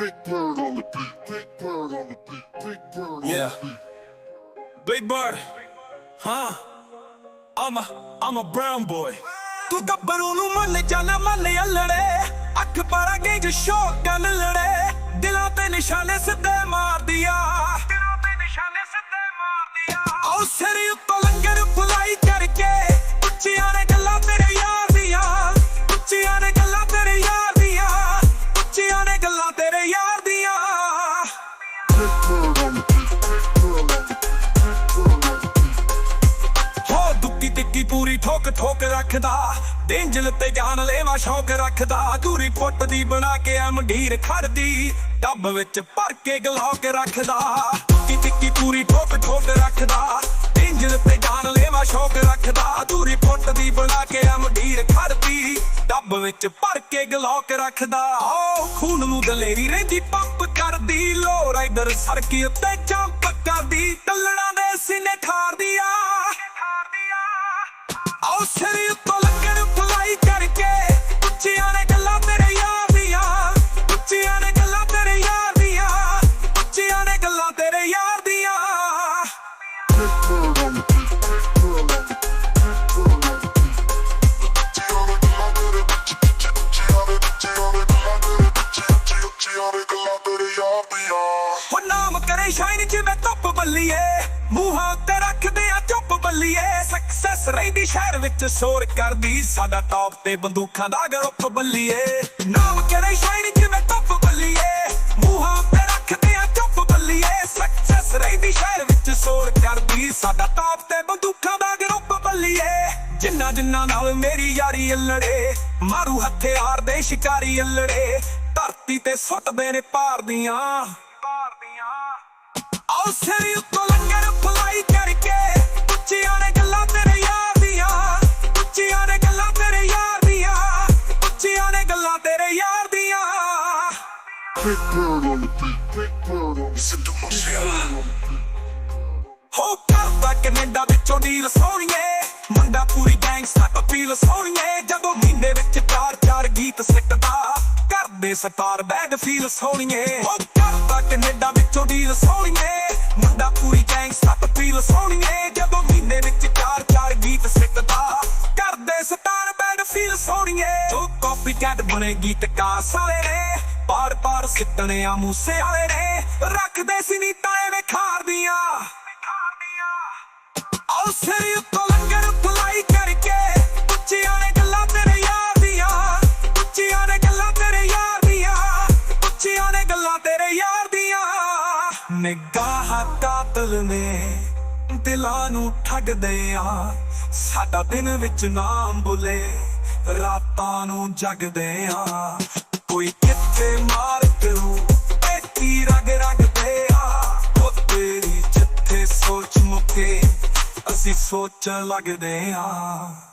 Big bird on the beat. Big bird on the beat. Big bird on Yeah. the beat. Big Bird, huh? I'm a, I'm a brown boy. ਤੂੰ ਗੱਭਰੂ ਨੂੰ ਮੰਨ ਜਾਣਾ ਮੰਨ ਅਲੜੇ ਅੱਖ ਪਾਰਾ gauge ਸ਼ੌਕ ਗੱਲ ਲੜੇ ਦਿਲਾਂ ਤੇ ਨਿਸ਼ਾਨੇ ਸਿੱਧੇ ਮਾਰਦੀਆ ਦਿਲਾਂ ਤੇ ਨਿਸ਼ਾਨੇ ਸਿੱਧੇ ਮਾਰਦੀਆ ਉਹ ਸਿਰ ਉੱਤੋਂ ਠੋਕ ਰੱਖਦਾ ਡੇਂਜਲ ਤੇ ਜਾਨ ਲੈਵਾ ਸ਼ੌਕ ਰੱਖਦਾ। ਦੂਰੀ ਪੁੱਟ ਦੀ ਬਣਾ ਕੇ ਐ ਖੜਦੀ, ਡੱਬ ਵਿੱਚ ਭਰ ਕੇ ਗਲੋਕ ਰੱਖਦਾ। ਦੁੱਕੀ ਟਿੱਕੀ ਪੂਰੀ ਠੋਕ ਠੋਕ ਰੱਖਦਾ ਡੇਂਜਲ ਤੇ ਜਾਨ ਲੈਵਾ ਸ਼ੌਕ ਰੱਖਦਾ। ਦੂਰੀ ਪੁੱਟ ਦੀ ਬਣਾ ਕੇ ਐ ਖੜਦੀ, ਡੱਬ ਵਿੱਚ ਭਰ ਕੇ ਗਲੋਕ ਰੱਖਦਾ। ਓ ਖੂਨ ਨੂੰ ਦਲੇਰੀ ਰਹਿੰਦੀ, ਪੰਪ ਕਰਦੀ। ਲੋ ਰਾਈਡਰ ਸੜਕੀ ਉੱਤੇ ਜੰਪ ਕਰਦੀ। ਟੱਲਣਾ ਦੇ ਸੀਨੇ ਠਾਰਦੀ ਆ ਸਿਰ ਉੱਤੋਂ ਲੱਗਣ ਫਲਾਈ ਕਰਕੇ। ਉੱਚੀਆਂ ਨੇ ਗੱਲਾਂ ਤੇਰੇ ਯਾਰ ਦੀਆਂ। ਉੱਚੀਆਂ ਨੇ ਗੱਲਾਂ ਤੇਰੇ ਯਾਰ ਦੀਆਂ। ਉੱਚੀਆਂ ਨੇ ਗੱਲਾਂ ਤੇਰੇ ਯਾਰ ਦੀਆਂ। ਹੋ ਨਾਮ ਕਰੇ ਸ਼ਾਈਨ ਜਿਵੇਂ ਧੁੱਪ ਬੱਲੀਏ। ਮੂੰਹਾਂ ਤੇ ਰੱਖਦੇ ਆ ਚੁੱਪ ਬੱਲੀਏ। ਸਕਸੈਸ ਰਹਿੰਦੀ ਸ਼ਹਿਰ ਵਿੱਚ ਸ਼ੋਰ ਕਰਦੀ। ਸਾਡਾ ਟੌਪ ਤੇ ਬੰਦੂਕਾਂ ਦਾ ਗਰੁੱਪ ਬੱਲੀਏ। ਨਾਮ ਕਰੇ ਸ਼ਾਈਨ ਜਿਵੇਂ ਧੁੱਪ ਬੱਲੀਏ। ਮੂੰਹਾਂ ਤੇ ਰੱਖਦੇ ਆ ਚੁੱਪ ਬੱਲੀਏ। ਸਕਸੈਸ ਰਹਿੰਦੀ ਸ਼ਹਿਰ ਵਿੱਚ ਸ਼ੋਰ ਕਰਦੀ। ਸਾਡਾ ਟੌਪ ਤੇ ਬੰਦੂਕਾਂ ਦਾ ਗਰੁੱਪ ਬੱਲੀਏ। ਜਿੰਨਾ ਜਿੰਨਾ ਨਾਲ ਮੇਰੀ ਯਾਰੀ ਅਲੜੇ। ਮਾਰੂ ਹਥਿਆਰ ਦੇ ਸ਼ਿਕਾਰੀ ਅਲੜੇ। ਧਰਤੀ ਤੇ ਸੁੱਟਦੇ ਨੇ ਪਾਰ ਦੀਆਂ। ਪਾਰ ਦੀਆਂ। ਆਓ ਸਿਰ ਉੱਤੋਂ Big bird on the beat. Big bird on the beat. ਹੋ ਕਰਦਾ ਕੈਨੇਡਾ ਵਿੱਚੋਂ ਡੀਲ ਸੋਹਣੀਏ ਮੁੰਡਾ ਪੂਰੀ ਗੈਂਗਸਟਰ ਅਪੀਲ ਸੋਹਣੀਏ ਜਦੋਂ ਮਹੀਨੇ ਵਿੱਚ ਚਾਰ ਚਾਰ ਗੀਤ ਸਿੱਟਦਾ ਕਰਦੇ ਸਟਾਰ ਬੈਡ ਫੀਲ ਸੋਹਣੀਏ ਹੋ ਕਰਦਾ ਕੈਨੇਡਾ ਵਿੱਚੋਂ ਡੀਲ ਸੋਹਣੀਏ ਮੁੰਡਾ ਪੂਰੀ ਗੈਂਗਸਟਰ ਅਪੀਲ ਸੋਹਣੀਏ ਜਦੋਂ ਮਹੀਨੇ ਵਿੱਚ ਚਾਰ ਚਾਰ ਗੀਤ ਸਿੱਟਦਾ ਕਰਦੇ ਸਟਾਰ ਬੈਡ ਫੀਲ ਸੋਹਣੀਏ ਜੋ ਕਾਪੀ ਕੈਟ ਬਣੇ ਗੀਤਕਾਰ ਸਾਰੇ ਪਾਰ ਪਾਰ ਸਿੱਟਣੇ ਆ ਮੂਸੇ ਵਾਲੇ ਨੇ। ਰੱਖਦੇ ਸੀ ਨੀਤਾਂ ਐਵੇਂ ਖਾਰਦੀਆਂ। ਆਓ ਸਿਰ ਉੱਤੋਂ ਲੰਗਰ ਫਲਾਈ ਕਰਕੇ ਉੱਚੀਆਂ ਨੇ ਗੱਲਾਂ ਤੇਰੇ ਯਾਰ ਦੀਆਂ। ਉੱਚੀਆਂ ਨੇ ਗੱਲਾਂ ਤੇਰੇ ਯਾਰ ਦੀਆਂ। ਉੱਚੀਆਂ ਨੇ ਗੱਲਾਂ ਤੇਰੇ ਯਾਰ ਦੀਆਂ। ਨਿਗਾਹ ਕਾਤਲ ਨੇ, ਦਿਲਾਂ ਨੂੰ ਠੱਗਦੇ ਆ। ਸਾਡਾ ਦਿਨ ਵਿੱਚ ਨਾਮ ਬੁਲੇ, ਰਾਤਾਂ ਨੂੰ ਜਗਦੇ ਆ। ਕੋਈ ਤੇਰੀ ਸੋਚ ਅਸੀਂ ਸੋਚਣ ਲੱਗਦੇ ਆ